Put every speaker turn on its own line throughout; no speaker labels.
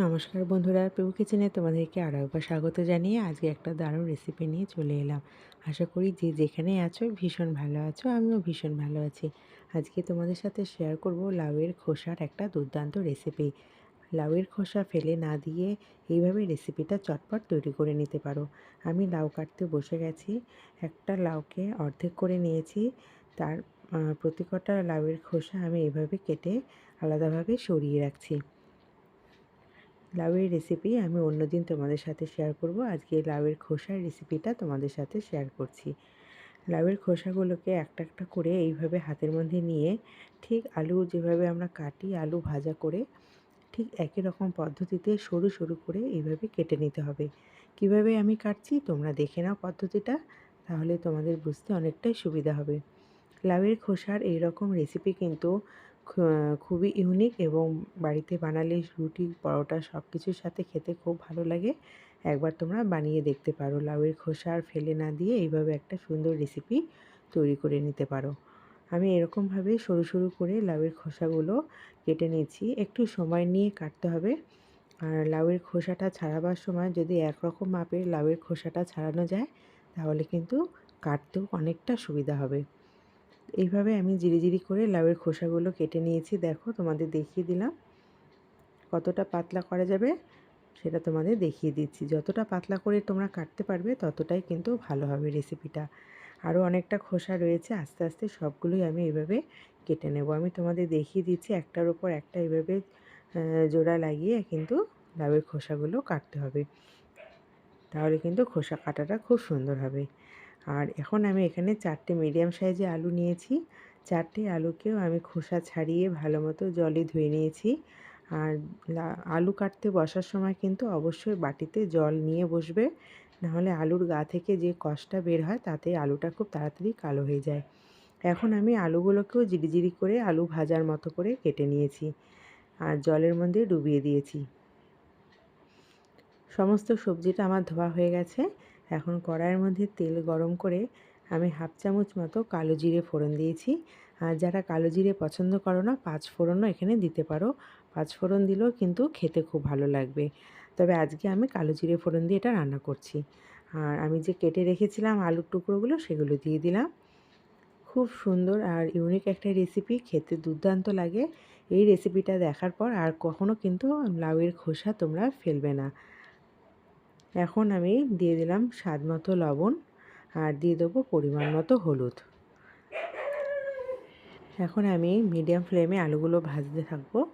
নমস্কার বন্ধুরা প্রভু কিচেনে তোমাদেরকে আরও একবার স্বাগত জানিয়ে আজকে একটা দারুণ রেসিপি নিয়ে চলে এলাম। আশা করি যে যেখানে আছো ভীষণ ভালো আছো, আমিও ভীষণ ভালো আছি। আজকে তোমাদের সাথে শেয়ার করব লাউয়ের খোসার একটা দুর্দান্ত রেসিপি লাউয়ের খোসা ফেলে না দিয়ে এইভাবে রেসিপিটা চটপট তৈরি করে নিতে পারো। আমি লাউ কাটতে বসে গেছি, একটা লাউকে অর্ধেক করে নিয়েছি। তার প্রতি কটা লাউয়ের খোসা আমি এইভাবে কেটে আলাদাভাবে সরিয়ে রাখছি। লাউয়ের রেসিপি আমি অন্যদিন তোমাদের সাথে শেয়ার করব। আজকে লাউয়ের খোসার রেসিপিটা তোমাদের সাথে শেয়ার করছি। লাউয়ের খোসাগুলোকে একটা একটা করে এইভাবে হাতের মধ্যে নিয়ে ঠিক আলু যেভাবে আমরা কাটি আলু ভাজা করে ঠিক একই রকম পদ্ধতিতে সরু সরু করে এইভাবে কেটে নিতে হবে। কীভাবে আমি কাটছি তোমরা দেখে নাও পদ্ধতিটা, তাহলে তোমাদের বুঝতে অনেকটাই সুবিধা হবে। লাউয়ের খোসার এই রকম রেসিপি কিন্তু খুবই ইউনিক এবং বাড়িতে বানালে রুটি, পরোটা সব কিছুর সাথে খেতে খুব ভালো লাগে। একবার তোমরা বানিয়ে দেখতে পারো। লাউয়ের খোসা আর ফেলে না দিয়ে এইভাবে একটা সুন্দর রেসিপি তৈরি করে নিতে পারো। আমি এরকমভাবে সরু সরু করে লাউয়ের খোসাগুলো কেটে নিয়েছি। একটু সময় নিয়ে কাটতে হবে। আর লাউয়ের খোসাটা ছাড়াবার সময় যদি একরকম মাপের লাউয়ের খোসাটা ছাড়ানো যায়, তাহলে কিন্তু কাটতেও অনেকটা সুবিধা হবে। এইভাবে আমি জিরি জিরি করে লাউয়ের খোসাগুলো কেটে নিয়েছি। দেখো, তোমাদের দেখিয়ে দিলাম। কতটা পাতলা করা যাবে সেটা তোমাদের দেখিয়ে দিচ্ছি। যতটা পাতলা করে তোমরা কাটতে পারবে, ততটাই কিন্তু ভালো হবে রেসিপিটা আরও অনেকটা খোসা রয়েছে, আস্তে আস্তে সবগুলোই আমি এইভাবে কেটে নেব। আমি তোমাদের দেখিয়ে দিচ্ছি, একটার ওপর একটা এইভাবে জোড়া লাগিয়ে কিন্তু লাউয়ের খোসাগুলো কাটতে হবে। তাহলে কিন্তু খোসা কাটাটা খুব সুন্দর হবে। আর এখন আমি এখানে চারটে মিডিয়াম সাইজে আলু নিয়েছি। চারটে আলুকেও আমি খোসা ছাড়িয়ে ভালো মতো জলে ধুয়ে নিয়েছি। আর আলু কাটতে বসার সময় কিন্তু অবশ্যই বাটিতে জল নিয়ে বসবে। নাহলে আলুর গা থেকে যে কষটা বের হয়, তাতে আলুটা খুব তাড়াতাড়ি কালো হয়ে যায়। এখন আমি আলুগুলোকেও জিরিজিরি করে আলু ভাজার মতো করে কেটে নিয়েছি আর জলের মধ্যে ডুবিয়ে দিয়েছি। সমস্ত সবজিটা আমার ধোয়া হয়ে গেছে। এখন কড়াইয়ের মধ্যে তেল গরম করে আমি হাফ চামচ মতো কালো জিরে ফোড়ন দিয়েছি। আর যারা কালো জিরে পছন্দ করো না, পাঁচ ফোড়নও এখানে দিতে পারো। পাঁচ ফোড়ন দিলেও কিন্তু খেতে খুব ভালো লাগবে। তবে আজকে আমি কালো জিরে ফোড়ন দিয়ে এটা রান্না করছি। আর আমি যে কেটে রেখেছিলাম আলুর টুকরোগুলো, সেগুলো দিয়ে দিলাম। খুব সুন্দর আর ইউনিক একটা রেসিপি, খেতে দুর্দান্ত লাগে। এই রেসিপিটা দেখার পর আর কখনও কিন্তু লাউয়ের খোসা তোমরা ফেলবে না। এখন আমি দিয়ে দিলাম স্বাদ মতো লবণ আর দিয়ে দেবো পরিমাণ মতো হলুদ। এখন আমি মিডিয়াম ফ্লেমে আলুগুলো ভাজতে থাকব।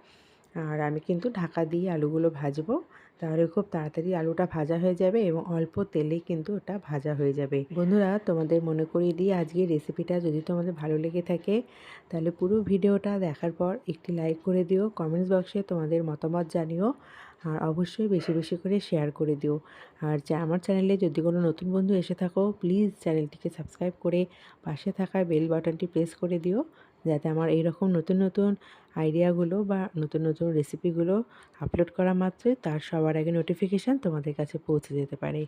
আর আমি কিন্তু ঢাকা দিয়ে আলুগুলো ভাজবো। তাহলে খুব তাড়াতাড়ি আলুটা ভাজা হয়ে যাবে এবং অল্প তেলেই কিন্তু ওটা ভাজা হয়ে যাবে। বন্ধুরা, তোমাদের মনে করিয়ে দিয়ে আজকে রেসিপিটা। যদি তোমাদের ভালো লেগে থাকে, তাহলে পুরো ভিডিওটা দেখার পর একটি লাইক করে দিও। কমেন্টস বক্সে তোমাদের মতামত জানিও। আর অবশ্যই বেশি বেশি করে শেয়ার করে দিও। আর আমার চ্যানেলে যদি কোনো নতুন বন্ধু এসে থাকো প্লিজ চ্যানেলটিকে সাবস্ক্রাইব করে পাশে থাকা বেল বাটনটি প্রেস করে দিও, যাতে আমার এইরকম নতুন নতুন আইডিয়াগুলো বা নতুন নতুন রেসিপিগুলো আপলোড করা মাত্রই তার সবার আগে নোটিফিকেশান তোমাদের কাছে পৌঁছে যেতে পারে।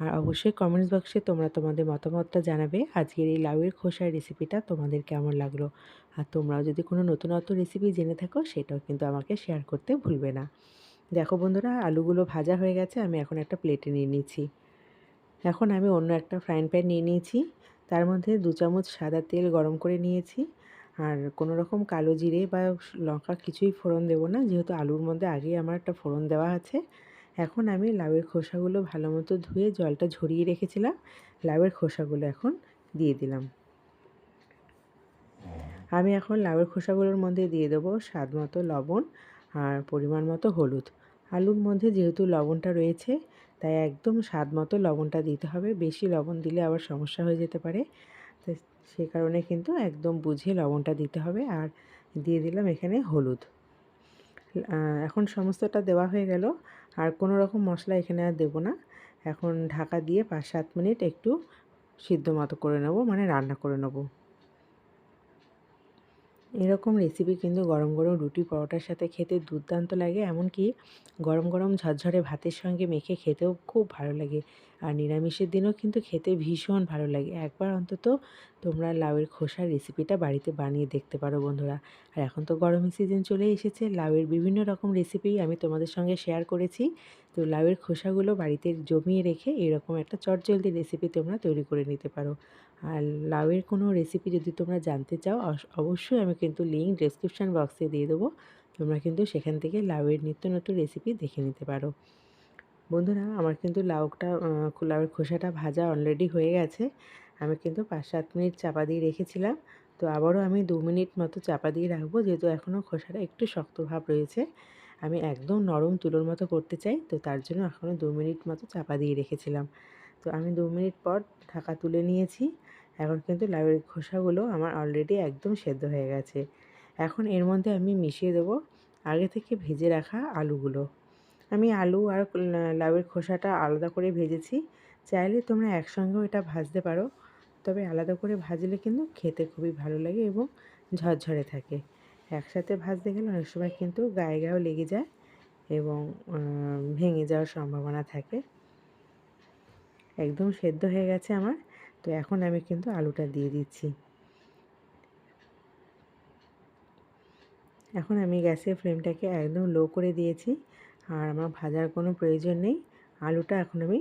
আর অবশ্যই কমেন্টস বক্সে তোমরা তোমাদের মতামতটা জানাবে, আজকের এই লাউয়ের খোসার রেসিপিটা তোমাদের কেমন লাগল? আর তোমরাও যদি কোনো নতুনত্ব রেসিপি জেনে থাকো, সেটাও কিন্তু আমাকে শেয়ার করতে ভুলবে না। দেখো বন্ধুরা, আলুগুলো ভাজা হয়ে গেছে, আমি এখন একটা প্লেটে নিয়ে নিচ্ছি। এখন আমি অন্য একটা ফ্রাইং প্যান নিয়ে নিয়েছি। তার মধ্যে দু চামচ সাদা তেল গরম করে নিয়েছি। আর কোনো রকম কালো জিরে বা লঙ্কা কিছুই ফোড়ন দেবো না, যেহেতু আলুর মধ্যে আগেই আমার একটা ফোড়ন দেওয়া আছে। এখন আমি লাউয়ের খোসাগুলো ভালো মতো ধুয়ে জলটা ঝরিয়ে রেখেছিলাম। লাউয়ের খোসাগুলো এখন দিয়ে দিলাম। আমি এখন লাউয়ের খোসাগুলোর মধ্যে দিয়ে দেবো স্বাদ মতো লবণ আর পরিমাণ মতো হলুদ। আলুর মধ্যে যেহেতু লবণটা রয়েছে, তাই একদম স্বাদ মতো লবণটা দিতে হবে। বেশি লবণ দিলে আবার সমস্যা হয়ে যেতে পারে। তো সে কারণে কিন্তু একদম বুঝে লবণটা দিতে হবে। আর দিয়ে দিলাম এখানে হলুদ। এখন সমস্তটা দেওয়া হয়ে গেল। আর কোনো রকম মশলা এখানে আর দেবো না। এখন ঢাকা দিয়ে পাঁচ সাত মিনিট একটু সিদ্ধ মতো করে নেব মানে রান্না করে নেব। এরকম রেসিপি কিন্তু গরম গরম রুটি পরোটার সাথে খেতে দুর্দান্ত লাগে। এমনকি গরম গরম ঝরঝরে ভাতের সঙ্গে মেখে খেতেও খুব ভালো লাগে। আর নিরামিষের দিনও কিন্তু খেতে ভীষণ ভালো লাগে। একবার অন্তত তোমরা লাউয়ের খোসার রেসিপিটা বাড়িতে বানিয়ে দেখতে পারো, বন্ধুরা। আর এখন তো গরমের সিজন চলে এসেছে, লাউয়ের বিভিন্ন রকম রেসিপি আমি তোমাদের সঙ্গে শেয়ার করেছি। তো লাউয়ের খোসাগুলো বাড়িতে জমিয়ে রেখে এরকম একটা চটজলদি রেসিপি তোমরা তৈরি করে নিতে পারো। আর লাউয়ের কোনো রেসিপি যদি তোমরা জানতে চাও অবশ্যই আমি কিন্তু লিঙ্ক ডেসক্রিপশান বক্সে দিয়ে দেবো। তোমরা কিন্তু সেখান থেকে লাউয়ের নিত্য নতুন রেসিপি দেখে নিতে পারো। বন্ধুরা, আমার কিন্তু লাউটা লাউয়ের খোসাটা ভাজা অলরেডি হয়ে গেছে। আমি কিন্তু পাঁচ সাত মিনিট চাপা দিয়ে রেখেছিলাম। তো আবারও আমি দু মিনিট মতো চাপা দিয়ে রাখব, যেহেতু এখনও খোসাটা একটু শক্ত ভাব রয়েছে। আমি একদম নরম তুলোর মতো করতে চাই, তো তার জন্য এখনও দু মিনিট মতো চাপা দিয়ে রেখেছিলাম। তো আমি দু মিনিট পর ঢাকা তুলে নিয়েছি। এখন কিন্তু লাউয়ের খোসাগুলো আমার অলরেডি একদম সেদ্ধ হয়ে গেছে। এখন এর মধ্যে আমি মিশিয়ে দেবো আগে থেকে ভেজে রাখা আলুগুলো। আমি আলু আর লাউয়ের খোসাটা আলাদা করে ভেজেছি। চাইলে তোমরা একসঙ্গেও এটা ভাজতে পারো। তবে আলাদা করে ভাজলে কিন্তু খেতে খুবই ভালো লাগে এবং ঝরঝরে থাকে। একসাথে ভাজতে গেলে অনেক সময় কিন্তু গায়ে গায়েও লেগে যায় এবং ভেঙে যাওয়ার সম্ভাবনা থাকে। একদম সেদ্ধ হয়ে গেছে আমার, তো এখন আমি কিন্তু আলুটা দিয়ে দিচ্ছি। এখন আমি গ্যাসের ফ্লেমটাকে একদম লো করে দিয়েছি, আর আমার ভাজার কোনো প্রয়োজন নেই। আলুটা এখন আমি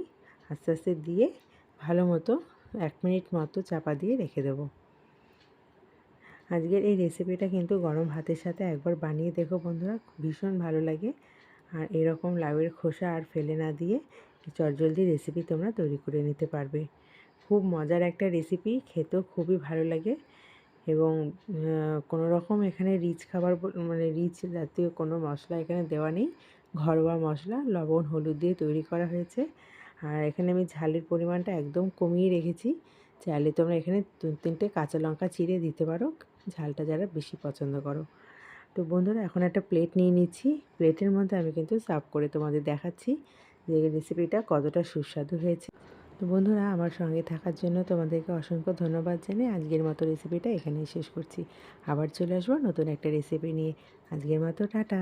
আস্তে আস্তে দিয়ে ভালো মতো এক মিনিট মতো চাপা দিয়ে রেখে দেবো। আজকের এই রেসিপিটা কিন্তু গরম ভাতের সাথে একবার বানিয়ে দেখো বন্ধুরা, ভীষণ ভালো লাগে। আর এরকম লাউয়ের খোসা আর ফেলে না দিয়ে চটজলদি রেসিপি তোমরা তৈরি করে নিতে পারবে। খুব মজার একটা রেসিপি, খেতেও খুবই ভালো লাগে। এবং কোনো রকম এখানে রিচ খাবার মানে রিচ জাতীয় কোনো মশলা এখানে দেওয়া নেই। ঘরোয়া মশলা, লবণ, হলুদ দিয়ে তৈরি করা হয়েছে। আর এখানে আমি ঝালের পরিমাণটা একদম কমিয়ে রেখেছি। চাইলে তোমরা এখানে দু তিনটে কাঁচা লঙ্কা চিড়ে দিতে পারো। ঝালটা যারা বেশি পছন্দ করো। তো বন্ধুরা, এখন একটা প্লেট নিয়ে নিচ্ছি। প্লেটের মধ্যে আমি কিন্তু সার্ভ করে তোমাদের দেখাচ্ছি যে রেসিপিটা কতটা সুস্বাদু হয়েছে। তো বন্ধুরা, আমার সঙ্গে থাকার জন্য তোমাদেরকে অসংখ্য ধন্যবাদ জানিয়ে আজকের মতো রেসিপিটা এখানেই শেষ করছি। আবার চলে আসব নতুন একটা রেসিপি নিয়ে। আজকের মতো, টাটা!